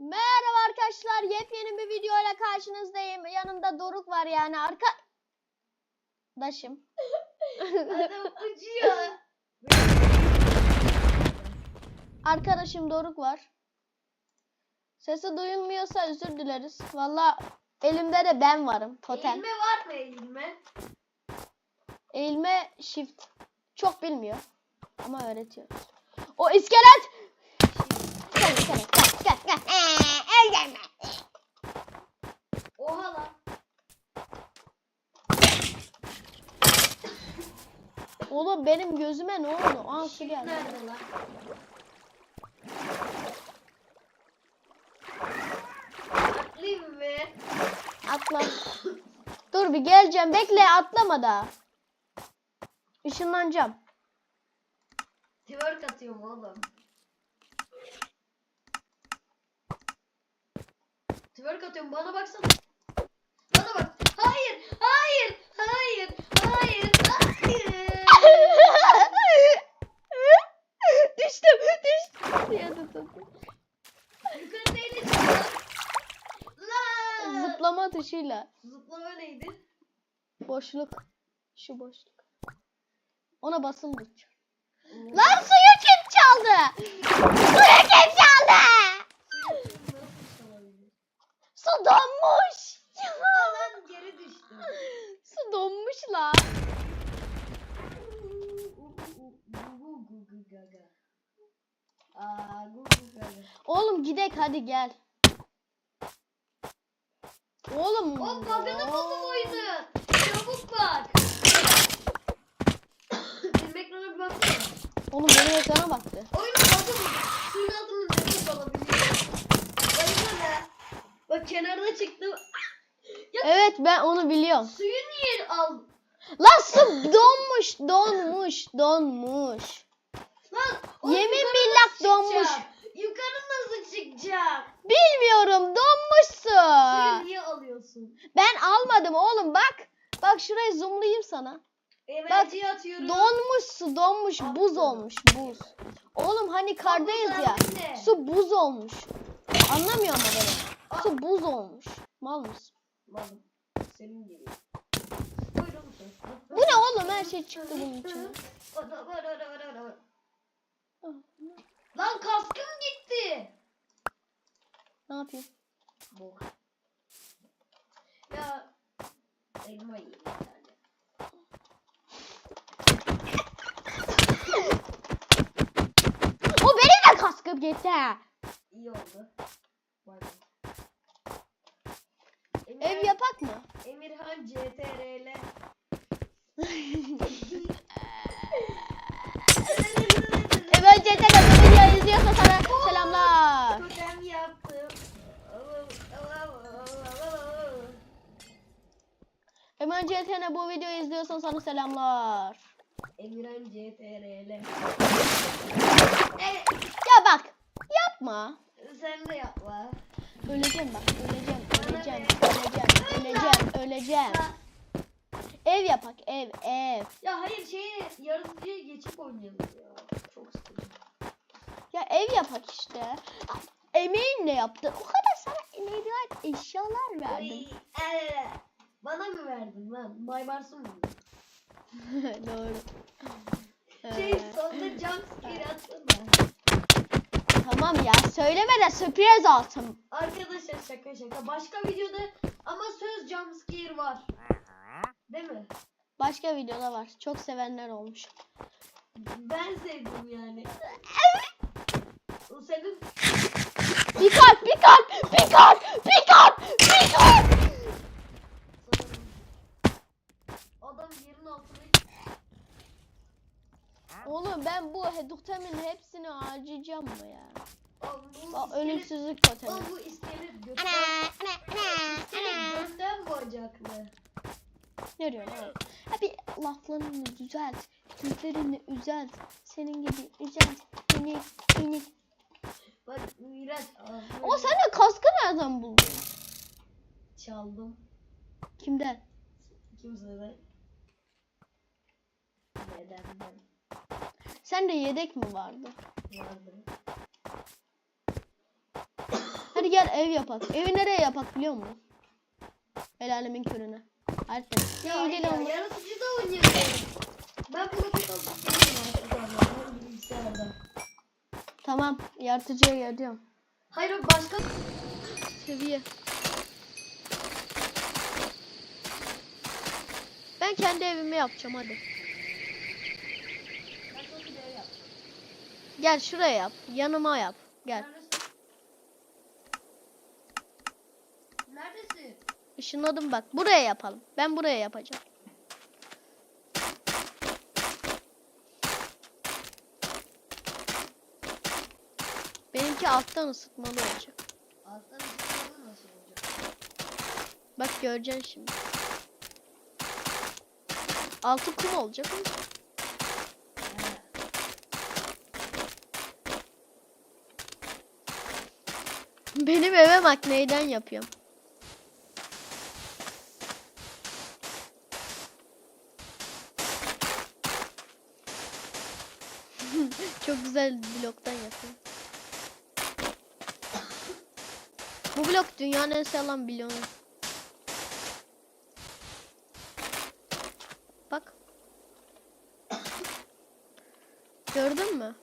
Merhaba arkadaşlar. Yepyeni bir videoyla karşınızdayım. Yanımda Doruk var yani arka... Daşım. Adam uçuyor. Arkadaşım Doruk var. Sesi duyulmuyorsa özür dileriz. Valla elimde de ben varım. Totem. Eğilme var mı eğilme? Eğilme shift. Çok bilmiyor. Ama öğretiyor. O iskelet! Gel gel gel gel gel. Ee, öldürme. Oha lan. Oğlum benim gözüme ne oldu? Aa su geldi. Nerede lan? Atlayayım mı? Atla. Dur bir geleceğim. Bekle atlama da. Işınlanacağım. Twerk atıyorum oğlum. Twerk atıyorum bana baksana. Bana bak. Hayır, hayır, hayır, hayır, hayır. düştüm, düştüm. Ya tutun. Yukarı neyle çıktın? Lan. Zıplama atışıyla. Zıplama neydi? Boşluk. Şu boşluk. Ona basılı tut. Lan suyu kim çaldı? Suyu kim çaldı? Su donmuş. Lan geri düştüm. Su donmuş la. Oğlum gidek hadi gel. Oğlum. O bug'ını buldum oyunu. Çabuk bak. Benim ekrana bir baksana. Oğlum benim ekrana baktı. Ben onu biliyorum. suyu niye al? Lan su donmuş, donmuş, donmuş. Lan Yemin yukarı billah nasıl donmuş. Yukarı nasıl çıkacağım? Bilmiyorum donmuş su. Suyu niye alıyorsun? Ben almadım oğlum bak. Bak şurayı zoomlayayım sana. Atıyorum. Donmuş su donmuş buz olmuş buz. Oğlum hani kardayız ya. Su buz olmuş. Anlamıyor mu beni? Su buz olmuş. Mal mısın? Malım. Senin gibi. Bu ne oğlum her şey çıktı bunun içine. Lan kaskım gitti. Ne yapayım? Bu. Ya elma yiyeyim. O benim de kaskım gitti. İyi oldu. Bay bay. Ev Emirhan- yapak mı? Emirhan CTRL. Evet de bu videoyu izliyorsa sana selamlar. Totem yaptım. Hemen CT'ne bu videoyu izliyorsan sana selamlar. Emirhan CTRL. Ya bak yapma. Sen de yapma. Öleceğim bak öleceğim öleceğim öleceğim öleceğim öleceğim. Ev yapak ev ev. Ya hayır şeyi yaratıcıya geçip oynayalım ya. Çok sıkıcı. Ya ev yapak işte. Emeğinle yaptın. O kadar sana emeğinden eşyalar verdim. Oy, ee, Bana mı verdin lan? Baybarsın mı? Doğru. Şey Ee, sonunda jumpscare atsana. Tamam ya söyleme de sürpriz olsun. Arkadaşlar şaka şaka. Başka videoda ama söz jumpscare var. Değil mi? Başka videoda var. Çok sevenler olmuş. Ben sevdim yani. O senin bir kalp, bir kalp. sanırım. Adam yerin altına Oğlum ben bu heduktemin hepsini harcayacağım mı ya? Oğlum bu Bak iskelet- ölümsüzlük totemi. Oğlum bu iskelet götten. İskelet götten bacaklı. Ne diyorsun oğlum? Ha bir laflarını düzelt. Sözlerini düzelt. Senin gibi düzelt. Minik, minik. Bak Miraç. ah, O sen de kaskı nereden buldun? Çaldım. Kimden? Kimseden. Dedemden Sen de yedek mi vardı? vardı. Hadi gel ev yapak. Evi nereye yapak biliyor musun? El alemin körüne. Hadi. Ya, Ya, ya, yaratıcı da oynayalım. Ben bunu bilgisayarda. Tamam. Yaratıcıya geliyorum. Hayır başka Seviye. Ben kendi evimi yapacağım hadi. Ben çok bir ev yapacağım. Gel şuraya yap. Yanıma yap. Gel. Neredesin? Neredesin? Işınladım bak. Buraya yapalım. Ben buraya yapacağım. Benimki alttan ısıtmalı olacak. Alttan ısıtmalı nasıl olacak? Bak göreceksin şimdi. Altı kum olacak mı? Benim eve bak neyden yapıyorum. Çok güzel bloktan yapıyorum. Bu blok dünyanın en sağlam bloğu. Bak. Gördün mü?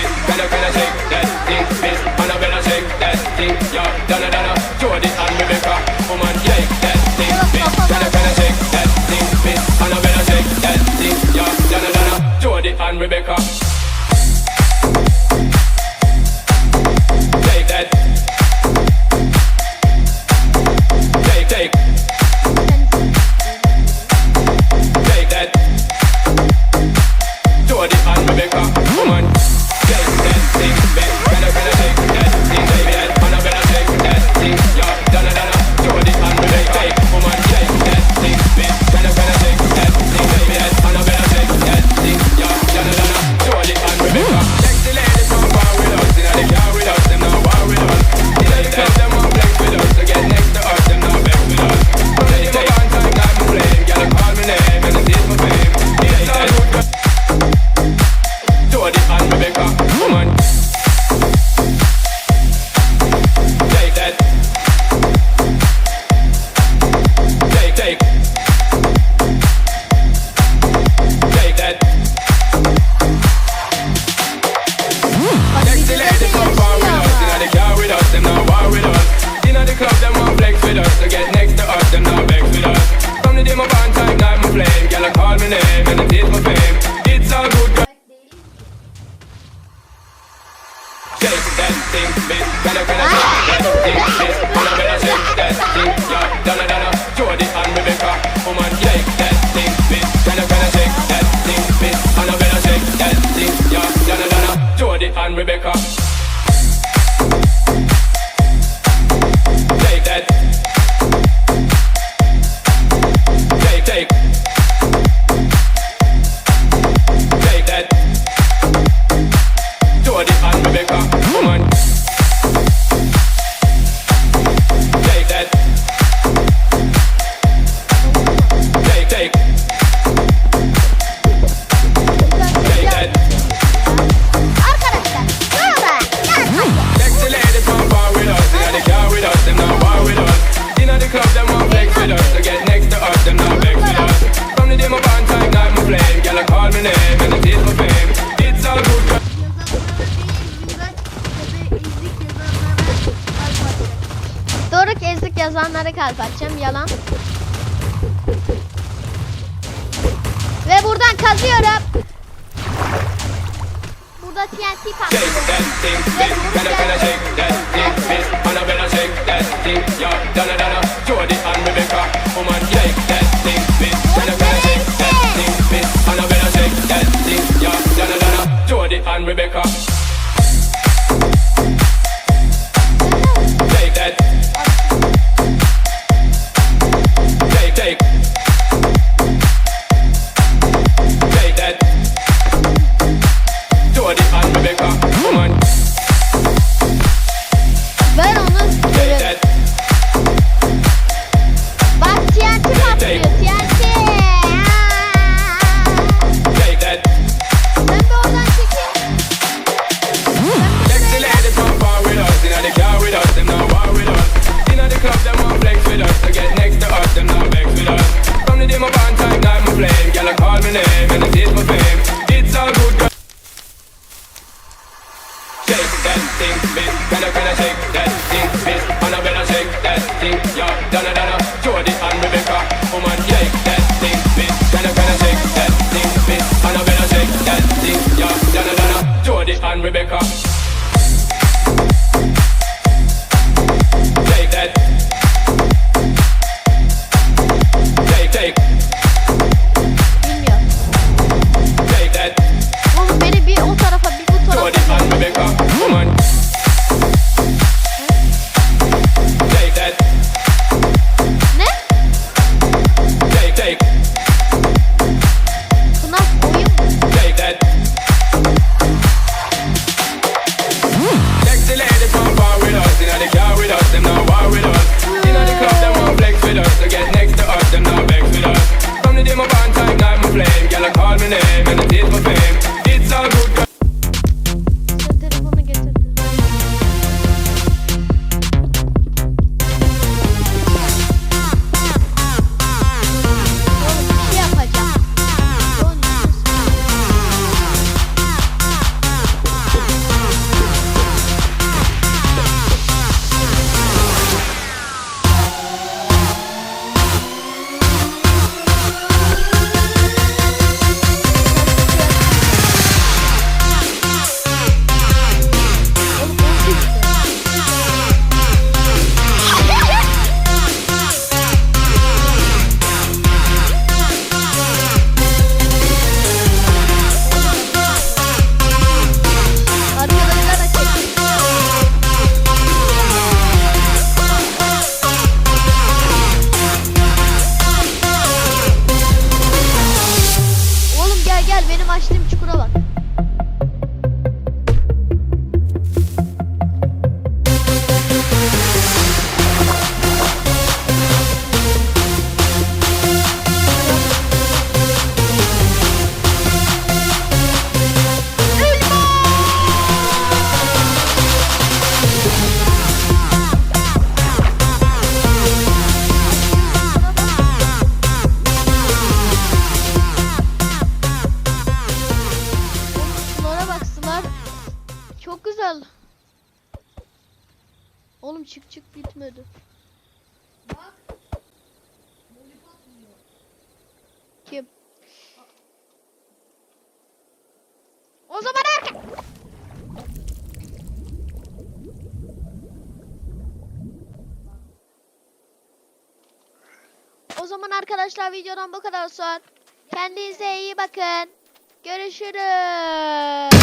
it. gonna shake that thing, miss. And I better shake that thing, yo. Donna, Donna, show. criminell, men det er det, man kazanlara kalp atacağım. Yalan. Ve buradan kazıyorum. Burada TNT patlıyor. Ve. Rebecca thing, miss. Can I, shake that thing, miss? And I better shake that thing, yo. Donna, donna. Güzel. Oğlum çık çık bitmedi. Bak. Kim? O zaman arka. O zaman arkadaşlar videodan bu kadar son. Kendinize iyi bakın. Görüşürüz.